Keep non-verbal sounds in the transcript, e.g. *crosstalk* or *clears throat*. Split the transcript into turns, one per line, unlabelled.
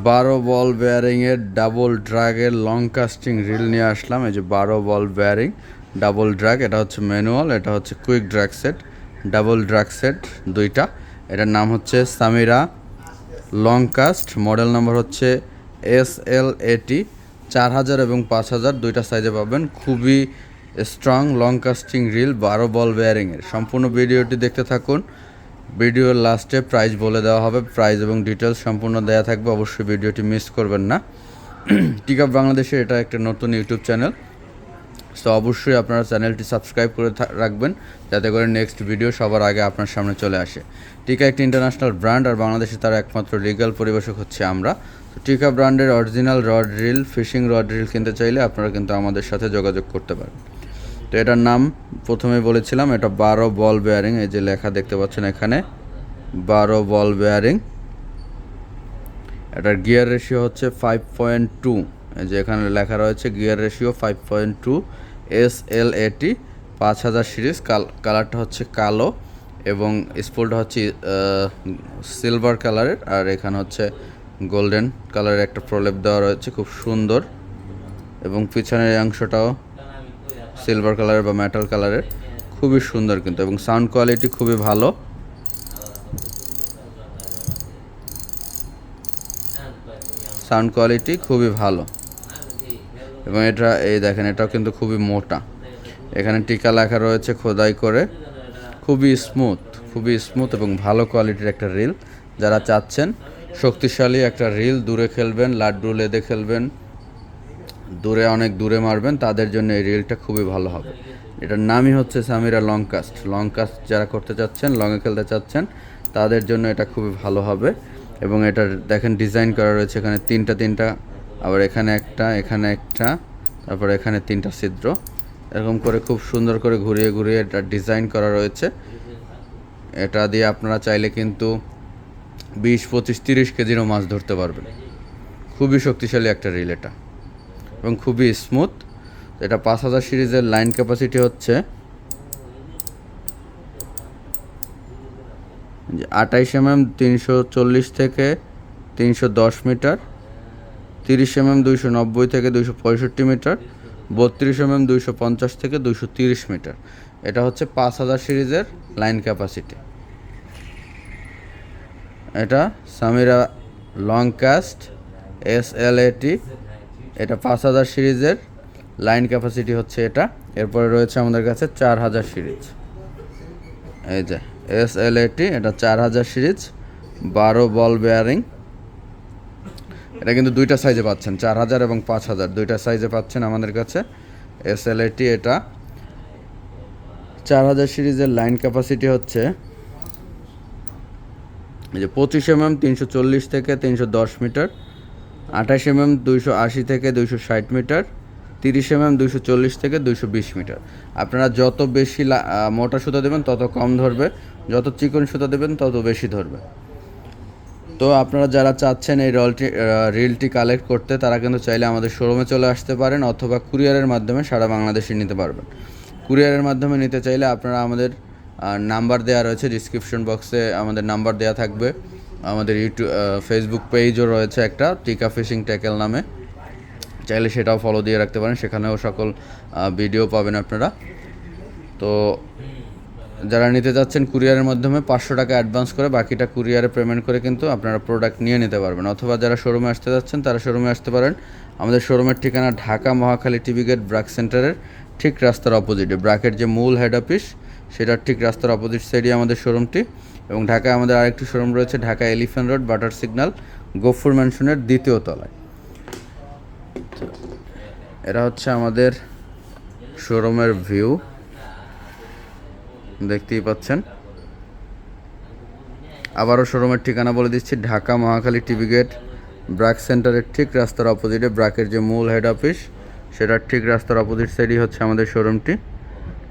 বারো বল বেয়ারিংয়ের ডাবল ড্রাগের লং কাস্টিং রিল নিয়ে আসলাম। এই যে বারো বল বেয়ারিং, ডাবল ড্রাগ, এটা হচ্ছে ম্যানুয়াল, এটা হচ্ছে quick drag set, double drag set দুইটা। এটার নাম হচ্ছে Samira long cast, model number হচ্ছে এস এল এটি চার হাজার এবং পাঁচ হাজার, দুইটা সাইজে পাবেন। খুবই স্ট্রং লং কাস্টিং রিল বারো বল বেয়ারিংয়ের। সম্পূর্ণ ভিডিওটি দেখতে থাকুন। ভিডিওর লাস্টে প্রাইস বলে দেওয়া হবে। প্রাইস এবং ডিটেলস সম্পূর্ণ দেওয়া থাকবে। অবশ্যই ভিডিওটি মিস করবেন না। *clears throat* টিকআপ বাংলাদেশের এটা একটা নতুন ইউটিউব চ্যানেল সো অবশ্যই আপনারা চ্যানেলটি সাবস্ক্রাইব করে রাখবেন, যাতে করে নেক্সট ভিডিও সবার আগে আপনার সামনে চলে আসে। টিকা একটি ইন্টারন্যাশনাল ব্র্যান্ড আর বাংলাদেশে তার একমাত্র লিগ্যাল পরিবেশক হচ্ছে আমরা। তো টিকা ব্র্যান্ডের original rod reel fishing rod reel কিনতে চাইলে আপনারা কিন্তু আমাদের সাথে যোগাযোগ করতে পারেন। তো এটার নাম প্রথমে বলেছিলাম, এটা বারো বল বেয়ারিং এই যে লেখা দেখতে পাচ্ছেন এখানে, বারো বল বেয়ারিং এটার গিয়ার রেশিও হচ্ছে ফাইভ পয়েন্ট টু এই যে এখানে লেখা রয়েছে gear ratio five point two S L AT পাঁচ হাজার সিরিজ কালারটা হচ্ছে কালো এবং স্পুলটা হচ্ছে সিলভার কালারের আর এখানে হচ্ছে গোল্ডেন কালারের একটা প্রলেপ দেওয়া রয়েছে, খুব সুন্দর। এবং পিছনের অংশটাও সিলভার কালারের বা মেটাল কালারের খুবই সুন্দর কিন্তু, এবং সাউন্ড কোয়ালিটি খুবই ভালো। সাউন্ড কোয়ালিটি খুবই ভালো। এবং এটা, এই দেখেন, এটাও কিন্তু খুবই মোটা। এখানে টিকা লেখা রয়েছে খোদাই করে। খুবই স্মুথ খুবই স্মুথ এবং ভালো কোয়ালিটির একটা রিল যারা চাচ্ছেন, শক্তিশালী একটা রিল দূরে খেলবেন, লাড্ডু লেদে খেলবেন। দূরে অনেক দূরে মারবেন, তাদের জন্য এই রিলটা খুবই ভালো হবে। এটার নামই হচ্ছে Samira long cast long cast যারা করতে চাচ্ছেন, লংয়ে খেলতে চাচ্ছেন, তাদের জন্য এটা খুবই ভালো হবে। এবং এটার দেখেন ডিজাইন করা রয়েছে এখানে তিনটা তিনটা, আবার এখানে একটা এখানে একটা, তারপর এখানে তিনটা ছিদ্র। এরকম করে খুব সুন্দর করে ঘুরিয়ে ঘুরিয়ে এটা ডিজাইন করা রয়েছে। এটা দিয়ে আপনারা চাইলে কিন্তু বিশ, পঁচিশ, তিরিশ কেজিরও মাছ ধরতে পারবেন। খুবই শক্তিশালী একটা রিল এটা। এবং খুবই স্মুথ এটা পাঁচ হাজার সিরিজের লাইন ক্যাপাসিটি হচ্ছে। আঠাইশ এমএম তিনশো চল্লিশ থেকে তিনশো দশ মিটার, তিরিশ এমএম দুইশো নব্বই থেকে দুইশো পঁয়ষট্টি মিটার, বত্রিশ এমএম দুইশো পঞ্চাশ থেকে দুইশো তিরিশ মিটার। এটা হচ্ছে পাঁচ হাজার সিরিজের লাইন ক্যাপাসিটি এটা Samira long cast S L AT এটা পাঁচ হাজার সিরিজের লাইন ক্যাপাসিটি হচ্ছে এটা। এরপরে রয়েছে আমাদের কাছে চার হাজার সিরিজ। এই যে এস এল এটি এটা চার হাজার সিরিজ, বারো বল বেয়ারিং এটা কিন্তু দুইটা সাইজে পাচ্ছেন, চার হাজার এবং পাঁচ হাজার। দুইটা সাইজে পাচ্ছেন আমাদের কাছে এস এল এটি এটা। চার হাজার সিরিজের লাইন ক্যাপাসিটি হচ্ছে, এই যে পঁচিশ এমএম তিনশো চল্লিশ থেকে তিনশো দশ মিটার। আঠাশ এমএম দুইশো আশি থেকে দুইশো ষাট মিটার, তিরিশ এমএম দুইশো চল্লিশ থেকে দুইশো বিশ মিটার। আপনারা যত বেশি মোটা সুতা দেবেন, তত কম ধরবে। যত চিকন সুতা দেবেন, তত বেশি ধরবে। তো আপনারা যারা চাচ্ছেন এই রলটি রিলটি কালেক্ট করতে, তারা কিন্তু চাইলে আমাদের শোরুমে চলে আসতে পারেন অথবা কুরিয়ারের মাধ্যমে সারা বাংলাদেশে নিতে পারবেন। কুরিয়ারের মাধ্যমে নিতে চাইলে আপনারা আমাদের নাম্বার দেওয়া রয়েছে, ডিসক্রিপশন বক্সে আমাদের নাম্বার দেওয়া থাকবে। আমাদের ইউটিউব ফেসবুক পেজও রয়েছে একটা টিকা ফিশিং ট্যাকেল নামে। চাইলে সেটাও ফলো দিয়ে রাখতে পারেন, সেখানেও সকল ভিডিও পাবেন আপনারা। তো যারা নিতে যাচ্ছেন কুরিয়ারের মাধ্যমে, পাঁচশো টাকা অ্যাডভান্স করে, বাকিটা কুরিয়ারে পেমেন্ট করে কিন্তু আপনারা প্রোডাক্ট নিয়ে নিতে পারবেন। অথবা যারা শোরুমে আসতে যাচ্ছেন, তারা শোরুমে আসতে পারেন। আমাদের শোরুমের ঠিকানা ঢাকা মহাখালী টিভি গেট ব্রাক সেন্টারের ঠিক রাস্তার অপোজিটে ব্রাকের যে মূল হেড অফিস সেটার ঠিক রাস্তার অপোজিট সাইডে আমাদের শোরুমটি এবং ঢাকায় আমাদের আরেকটি শোরুম রয়েছে, ঢাকা এলিফ্যান্ট রোড বাটার সিগন্যাল গফুর ম্যানশনের দ্বিতীয় তলায়। এরা হচ্ছে আমাদের শোরুমের ভিউ দেখতেই পাচ্ছেন। আবারও শোরুমের ঠিকানা বলে দিচ্ছি, ঢাকা মহাখালী টিভি গেট ব্র্যাক সেন্টারের ঠিক রাস্তার অপোজিটে ব্রাকের যে মূল হেড অফিস সেটার ঠিক রাস্তার অপোজিট সাইডই হচ্ছে আমাদের শোরুমটি